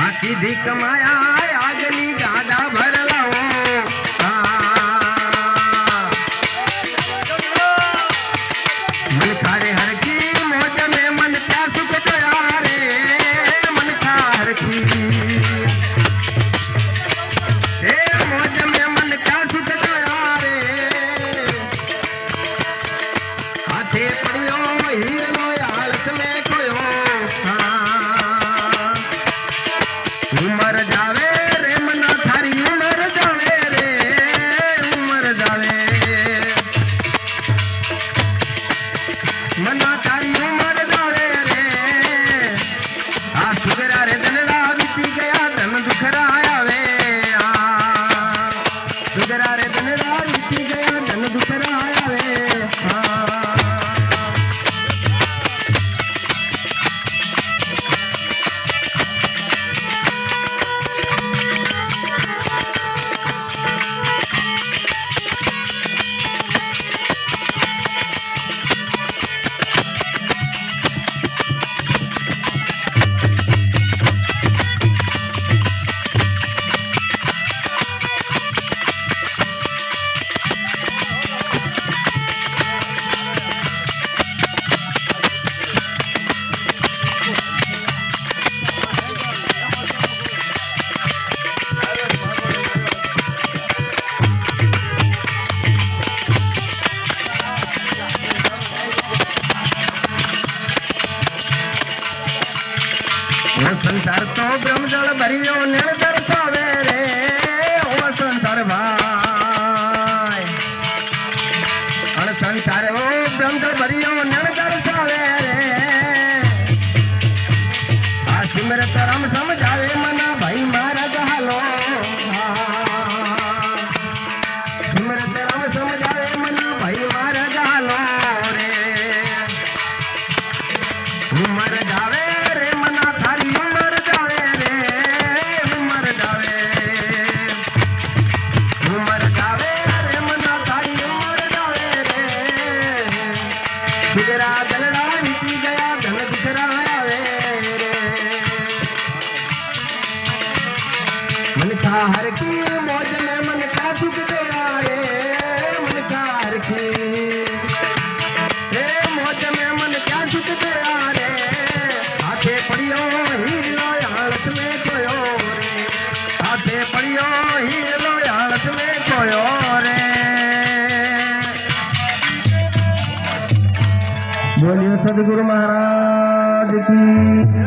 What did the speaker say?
હાથી ભીખ માયા मर સંસાર તો બ્રહ્મજળ ભર્યો નિર્ધર પાવે રે. ઓ સંસાર ભાઈ. અને સંસાર ઓ બ્રહ્મજળ ભર્યો હર કી મોજ મેં મન કા સુખ દેવા રે. बोलिए सदगुरु महाराज की।